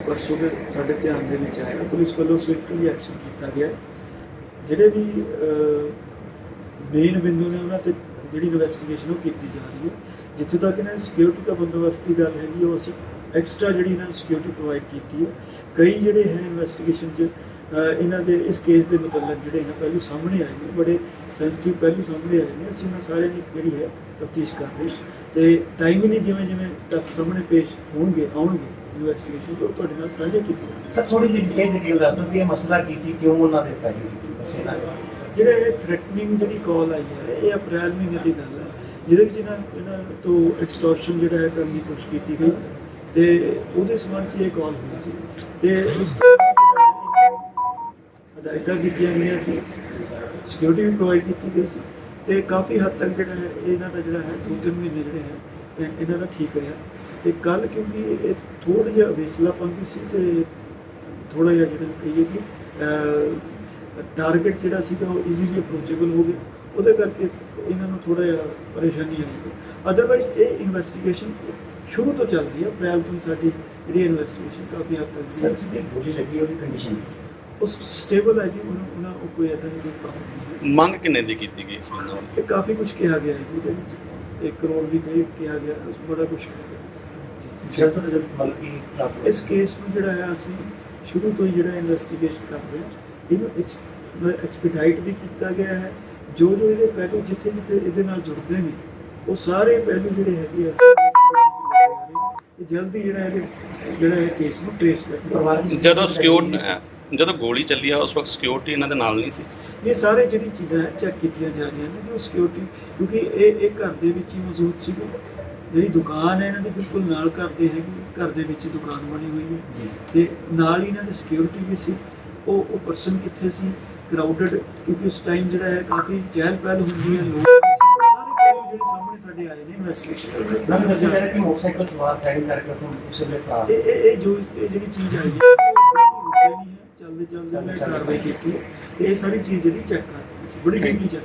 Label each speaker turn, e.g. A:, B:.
A: ਪਰਸੋਂ ਦੇ ਸਾਡੇ ਧਿਆਨ ਦੇ ਵਿੱਚ ਆਇਆ, ਪੁਲਿਸ ਵੱਲੋਂ ਸਵਿਫਟਲੀ ਐਕਸ਼ਨ ਕੀਤਾ ਗਿਆ। ਜਿਹੜੇ ਵੀ ਮੇਨ ਬਿੰਦੂ ਨੇ ਉਹਨਾਂ ਤੇ ਜਿਹੜੀ ਇਨਵੈਸਟੀਗੇਸ਼ਨ ਉਹ ਕੀਤੀ ਜਾ ਰਹੀ ਹੈ। ਜਿੱਥੋਂ ਤੱਕ ਇਹਨਾਂ ਦੀ ਸਿਕਿਉਰਿਟੀ ਦਾ ਬੰਦੋਬਸਤ ਦੀ ਗੱਲ ਹੈਗੀ, ਉਹ ਅਸੀਂ ਐਕਸਟਰਾ ਜਿਹੜੀ ਇਹਨਾਂ ਨੂੰ ਸਿਕਿਉਰਿਟੀ ਪ੍ਰੋਵਾਈਡ ਕੀਤੀ ਹੈ। ਕਈ ਜਿਹੜੇ ਹੈ ਇਨਵੈਸਟੀਗੇਸ਼ਨ 'ਚ ਇਹਨਾਂ ਦੇ ਇਸ ਕੇਸ ਦੇ ਮੁਤਲਕ ਜਿਹੜੇ ਹੈ ਪਹਿਲੂ ਸਾਹਮਣੇ ਆਏ ਨੇ ਬੜੇ ਸੈਂਸਿਟਿਵ ਪਹਿਲੂ ਸਾਹਮਣੇ ਆਏ ਨੇ। ਅਸੀਂ ਉਹਨਾਂ ਸਾਰਿਆਂ ਦੀ ਜਿਹੜੀ ਹੈ ਤਫਤੀਸ਼ ਕਰ ਰਹੇ ਤੇ ਟਾਈਮ ਹੀ ਨਹੀਂ ਜਿਵੇਂ ਜਿਵੇਂ ਤੱਕ ਸਾਹਮਣੇ ਪੇਸ਼ ਹੋਣਗੇ ਆਉਣਗੇ ਇਨਵੈਸਟੀਗੇਸ਼ਨ ਜੋ ਤੁਹਾਡੇ ਨਾਲ ਸਾਂਝੇ ਕੀਤੀ
B: ਸਰ ਥੋੜੀ ਜਿਹੀ ਇਹ ਡਿਟੇਲ ਦੱਸ ਦਿਓ ਕਿ ਇਹ ਮਸਲਾ ਕੀ ਸੀ ਕਿਉਂ ਉਹਨਾਂ ਦੇ ਇਹਨਾਂ ਨੇ?
A: ਜਿਹੜਾ ਇਹ ਥ੍ਰੈਟਨਿੰਗ ਜਿਹੜੀ ਕਾਲ ਆਈ ਹੈ ਇਹ ਅਪ੍ਰੈਲ ਮਹੀਨੇ ਦੀ ਗੱਲ ਹੈ ਜਿਹਦੇ ਵਿੱਚ ਇਹਨਾਂ ਇਹਨਾਂ ਤੋਂ ਐਕਸਟੋਰਸ਼ਨ ਜਿਹੜਾ ਹੈ ਕਰਨ ਦੀ ਕੋਸ਼ਿਸ਼ ਕੀਤੀ ਗਈ। ਤੇ ਉਹਦੇ ਸੰਬੰਧ 'ਚ ਇਹ ਕਾਲ ਹੋਈ ਸੀ। ਤੇ ਉਸ ਹਦਾਇਤਾਂ ਕੀਤੀਆਂ ਗਈਆਂ ਸੀ ਸਿਕਿਉਰਿਟੀ ਵੀ ਪ੍ਰੋਵਾਈਡ ਕੀਤੀ ਗਈ ਸੀ ਤੇ ਕਾਫੀ ਹੱਦ ਤੱਕ ਜਿਹੜਾ ਹੈ, ਇਹਨਾਂ ਦਾ ਜਿਹੜਾ ਹੈ ਦੋ ਤਿੰਨ ਮਹੀਨੇ ਜਿਹੜੇ ਹੈ ਇਹਨਾਂ ਦਾ ਠੀਕ ਰਿਹਾ। ਤੇ ਕੱਲ ਕਿਉਂਕਿ ਇਹ ਥੋੜਾ ਜਿਹਾ ਵੇਸਲਾਪਨ ਵੀ ਸੀ ਤੇ ਥੋੜਾ ਜਿਹਾ ਜਿਹੜਾ ਕਹੀਏ ਕਿ ਟਾਰਗੇਟ ਜਿਹੜਾ ਸੀਗਾ ਉਹ ਈਜ਼ੀਲੀ ਅਪਰੋਚੇਬਲ ਹੋ ਗਿਆ। ਉਹਦੇ ਕਰਕੇ ਇਹਨਾਂ ਨੂੰ ਥੋੜਾ ਜਿਹਾ ਪਰੇਸ਼ਾਨੀ ਆਈ। ਅਦਰਵਾਈਜ਼ ਇਹ ਇਨਵੈਸਟੀਗੇਸ਼ਨ ਸ਼ੁਰੂ ਤੋਂ ਚੱਲ ਰਹੀ ਹੈ। ਅਪ੍ਰੈਲ ਤੋਂ ਹੀ ਸਾਡੀ ਜਿਹੜੀ ਇਨਵੈਸਟੀਗੇਸ਼ਨ ਕਾਫੀ ਹੱਦ ਤੱਕ
B: ਸਰ, ਸਿੱਧੀ ਗੋਲੀ ਲੱਗੀ ਉਹਦੀ ਕੰਡੀਸ਼ਨ
A: ਉਹ ਸਟੇਬਲ ਹੈ ਜੀ ਉਹਨਾਂ ਉਹਨਾਂ ਉਹ ਕੋਈ ਏਦਾਂ ਦੀ ਕੋਈ ਪ੍ਰੋਬਲਮ ਨਹੀਂ
C: ਮੰਗ ਕਿੰਨੇ ਦੀ ਕੀਤੀ ਗਈ ਸੀ ਵੱਲੋਂ
A: ਇਹ ਕਾਫੀ ਕੁਝ ਕਿਹਾ ਗਿਆ ਹੈ ਜੀ ਇਹਦੇ ਵਿੱਚ। 1 ਕਰੋੜ ਵੀ ਕਹੀ ਕਿਹਾ ਗਿਆ ਬੜਾ ਕੁਝ
B: ਜਦ ਤੱਕ ਮਤਲਬ ਕਿ
A: ਇਸ ਕੇਸ ਨੂੰ ਜਿਹੜਾ ਹੈ ਅਸੀਂ ਸ਼ੁਰੂ ਤੋਂ ਹੀ ਜਿਹੜਾ ਇਨਵੈਸਟੀਗੇਸ਼ਨ ਕਰ ਰਹੇ ਹਾਂ। ਇਹਨੂੰ ਐਕਸਪੀਡਾਈਟ ਵੀ ਕੀਤਾ ਗਿਆ ਹੈ। ਜੋ ਜੋ ਇਹਦੇ ਪਹਿਲੂ ਜਿੱਥੇ ਜਿੱਥੇ ਇਹਦੇ ਨਾਲ ਜੁੜਦੇ ਨੇ ਉਹ ਸਾਰੇ ਪਹਿਲੂ ਜਿਹੜੇ ਹੈਗੇ ਆ ਅਸੀਂ investigation 'ਚ ਲੈ ਕੇ ਆ ਰਹੇ ਹਾਂ। ਇਹ ਜਲਦੀ ਜਿਹੜਾ ਇਹਦੇ ਜਿਹੜਾ ਇਹ ਕੇਸ ਨੂੰ ਟ੍ਰੇਸ
B: ਪਰਿਵਾਰ ਦੀ
C: ਜਦੋਂ ਸਿਕਿਉਰ ਜਦੋਂ ਗੋਲੀ ਚੱਲੀ ਆ ਉਸ ਵਕਤ ਸਿਕਿਉਰਿਟੀ ਇਹਨਾਂ ਦੇ ਨਾਲ ਨਹੀਂ ਸੀ।
A: ਇਹ ਸਾਰੇ ਜਿਹੜੀ ਚੀਜ਼ਾਂ ਹੈ ਚੈੱਕ ਕੀਤੀਆਂ ਜਾ ਰਹੀਆਂ ਨੇ ਕਿ ਉਹ ਸਿਕਿਉਰਿਟੀ ਕਿਉਂਕਿ ਇਹ ਇਹ ਘਰ ਦੇ ਵਿੱਚ ਹੀ ਮੌਜੂਦ ਸੀਗੇ ਜਿਹੜੀ ਦੁਕਾਨ ਹੈ ਇਹਨਾਂ ਦੀ ਬਿਲਕੁਲ ਨਾਲ ਘਰ ਦੇ ਹੈਗੀ ਘਰ ਦੇ ਵਿੱਚ ਹੀ ਦੁਕਾਨ ਬਣੀ ਹੋਈ ਹੈ।
B: ਜੀ।
A: ਤੇ ਨਾਲ ਹੀ ਇਹਨਾਂ ਦੀ ਸਿਕਿਉਰਿਟੀ ਵੀ ਸੀ। ਉਹ ਉਹ ਪਰਸਨ ਕਿੱਥੇ ਸੀ? ਕਰਾਊਡਡ ਕਿਉਂਕਿ ਉਸ ਟਾਈਮ ਜਿਹੜਾ ਹੈ ਕਾਫੀ ਚਹਿਲ ਪਹਿਲ ਹੁੰਦੀ ਹੈ ਲੋਕ ਸੀ। ਸਾਰੇ ਪਹਿਲੂ ਜਿਹੜੇ ਸਾਹਮਣੇ ਸਾਡੇ ਆਏ ਨੇ
B: ਨਾਲ
A: ਇਨਵੈਸਟੀਗੇਸ਼ਨ
B: ਦੱਸਿਆ ਜਾ ਰਿਹਾ ਕਿ ਮੋਟਰਸਾਈਕਲ ਸਵਾਰ ਫਾਇਰਿੰਗ ਕਰਕੇ ਉੱਥੋਂ ਉਸ ਵੇਲੇ ਫਰਾਰ।
A: ਇਹ ਇਹ ਜੋ ਇਹ ਜਿਹੜੀ ਚੀਜ਼ ਆਈ ਹੈ ਚੱਲਦੇ ਚੱਲਦੇ ਉਹਨੇ ਕਾਰਵਾਈ ਕੀਤੀ ਤੇ ਇਹ ਸਾਰੀ ਚੀਜ਼ ਜਿਹੜੀ ਚੈੱਕ ਕਰ ਰਹੀ ਸੀ ਬੜੀ ਡੀਪਲੀ ਚੈੱਕ